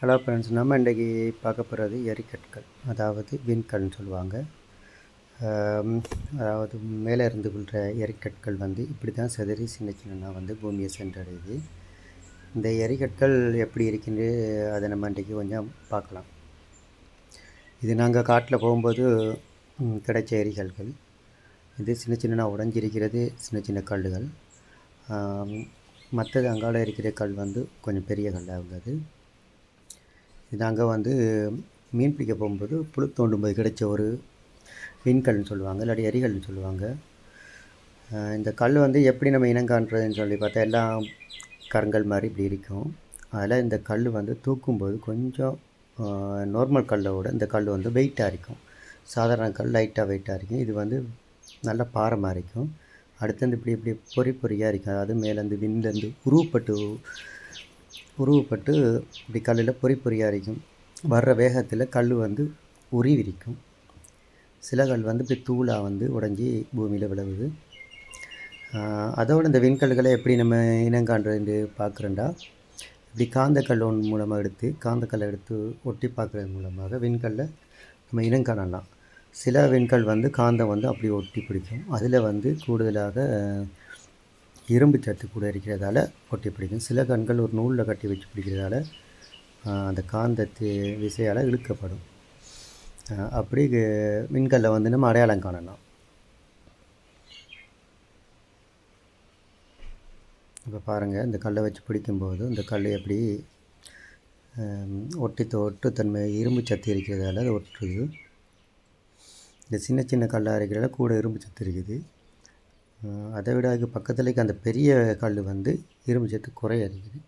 Hello friends நம்ம இன்றைக்கி பார்க்க போகிறது எரிக்கற்கள் அதாவது விண்கல்னு சொல்லுவாங்க. அதாவது மேலே இருந்து விழுற எரிக்கற்கள் வந்து இப்படி தான் சிதறி சின்ன சின்னனா வந்து பூமியை சென்றடையுது. இந்த எரிக்கற்கள் எப்படி இருக்குன்னு அதை நம்ம இன்றைக்கி கொஞ்சம் பார்க்கலாம். இது நாங்கள் காட்டில் போகும்போது கிடைச்ச எரிகல்கள் இது சின்ன சின்னதாக உடஞ்சிருக்கிறது சின்ன சின்ன கல்லுகள். மற்றது அங்கால இருக்கிற கல் வந்து கொஞ்சம் பெரிய கல்லாக உள்ளது நாங்கள் வந்து மீன் பிடிக்க போகும்போது புழு தோண்டும் போது கிடைச்ச ஒரு விண்கல்னு சொல்லுவாங்க இல்லாட்டி எரிகல்னு சொல்லுவாங்க. இந்த கல் வந்து எப்படி நம்ம இனங்காண்றதுன்னு சொல்லி பார்த்தா எல்லாம் கருங்கல் மாதிரி இப்படி இருக்கும். அதில் இந்த கல் வந்து தூக்கும்போது கொஞ்சம் நார்மல் கல்லை விட இந்த கல் வந்து வெயிட்டாக இருக்கும். சாதாரண கல் லைட்டாக வெயிட்டாக இருக்கும். இது வந்து நல்ல பாறை மாதிரி இருக்கும். அடுத்து வந்து இப்படி இப்படி பொறி பொறியாக இருக்கும். அதாவது மேலேருந்து விண்லேருந்து உருவப்பட்டு உருவப்பட்டு இப்படி கல்லில் பொறி பொறியாக இருக்கும் வர்ற வேகத்தில் கல் வந்து உருவிரிக்கும் சில கல் வந்து இப்படி தூளாக வந்து உடஞ்சி பூமியில் விழுவுது. அதோடு இந்த விண்கல்களை எப்படி நம்ம இனங்காண்றதுன்னு பார்க்குறேன்டா இப்படி காந்தக்கல் ஒன்று மூலமாக எடுத்து காந்தக்கல்லை எடுத்து ஒட்டி பார்க்குறது மூலமாக விண்கல்லை நம்ம இனங்காணலாம் சில விண்கல் வந்து காந்தம் வந்து அப்படி ஒட்டி பிடிக்கும். அதில் வந்து கூடுதலாக இரும்பு சத்து கூட இருக்கிறதால ஒட்டி பிடிக்கும். சில கண்கள் ஒரு நூலில் கட்டி வச்சு பிடிக்கிறதால அந்த காந்தத்து விசையால் இழுக்கப்படும். அப்படி மின்கல்லை விண்கல்லை வந்து நம்ம அடையாளம் காணலாம். இப்போ பாருங்கள் இந்த கல்லை வச்சு பிடிக்கும்போது இந்த கல் எப்படி ஒட்டி ஒட்டுத்தன்மை இரும்பு சத்து இருக்கிறதால அது ஒட்டுது. இந்த சின்ன சின்ன கல்லாக இருக்கிறதால கூட இரும்பு சத்து இருக்குது. அதை விட அதுக்கு பக்கத்துலேயே அந்த பெரிய கல் வந்து இரும்பு சத்து குறைய இருக்குது.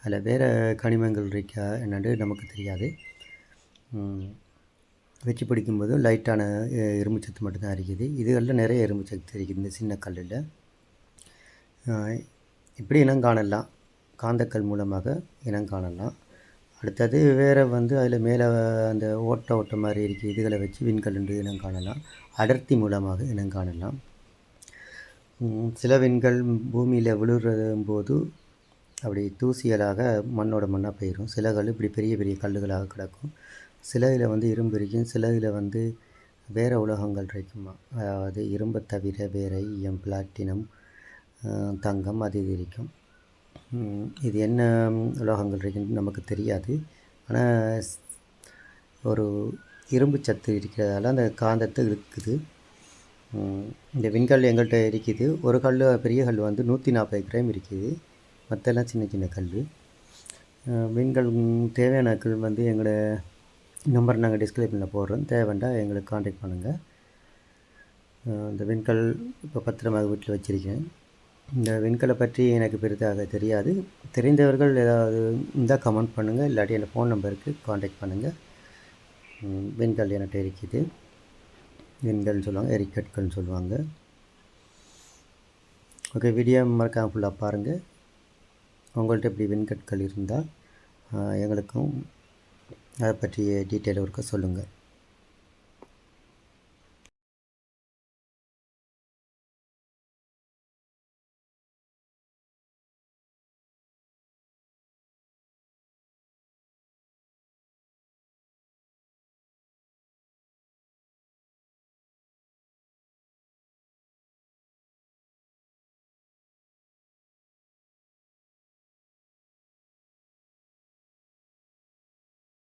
அதில் வேறு கனிமங்கள் இருக்கா என்னென்று நமக்கு தெரியாது. வச்சு பிடிக்கும்போது லைட்டான இரும்பு சத்து மட்டும்தான் இருக்குது. இதுகளில் நிறைய இரும்பு சத்து இருக்குது இந்த சின்ன கல்லில். இப்படி இனம் காணலாம். காந்தக்கல் மூலமாக இனம் காணலாம். அடுத்தது வேறு வந்து அதில் மேலே அந்த ஓட்ட ஓட்ட மாதிரி இருக்குது. இதுகளை வச்சு விண்கல் இனம் காணலாம். அடர்த்தி மூலமாக இனம் காணலாம். சில விண்கள் பூமியில் விழுறும் போது அப்படி தூசிகளாக மண்ணோட மண்ணாக போயிடும் சில கல் இப்படி பெரிய பெரிய கல்லுகளாக கிடக்கும். சில இதில் வந்து இரும்பு இருக்கும். சில இதில் வந்து வேறு உலோகங்கள் இருக்குமா? அதாவது இரும்பை தவிர வேறு ஈயம் பிளாட்டினம் தங்கம் அது இது இருக்கும். இது என்ன உலோகங்கள் இருக்குன்னு நமக்கு தெரியாது. ஆனால் ஒரு இரும்பு சத்து இருக்கிறதால அந்த காந்தத்தை இழுக்குது. இந்த விண்கல் எங்கள்கிட்ட இருக்குது. ஒரு கல் பெரிய கல் வந்து நூற்றி நாற்பது கிராம் இருக்குது. மற்றெல்லாம் சின்ன சின்ன கல் விண்கல் தேவையான கல் வந்து எங்களோட நம்பர் நாங்கள் டிஸ்கிரிப்ஷனில் போடுறோம். தேவைண்டா எங்களுக்கு காண்டாக்ட் பண்ணுங்கள் இந்த விண்கல் இப்போ பத்திரமாக வீட்டில் வச்சுருக்கேன். இந்த விண்கலை பற்றி எனக்கு பெரிதாக தெரியாது. தெரிந்தவர்கள் ஏதாவது இருந்தால் கமெண்ட் பண்ணுங்கள் இல்லாட்டி என் ஃபோன் நம்பருக்கு காண்டாக்ட் பண்ணுங்கள் விண்கல் என்கிட்ட இருக்குது. எண்கள்னு சொல்லுவாங்க எரிக்கற்கள்னு சொல்லுவாங்க. ஓகே வீடியோ மறக்காம ஃபுல்லாக பாருங்கள் உங்கள்கிட்ட இப்படி விண்கற்கள் இருந்தால் எங்களுக்கும் அதை பற்றிய டீட்டெயில் இருக்க சொல்லுங்கள்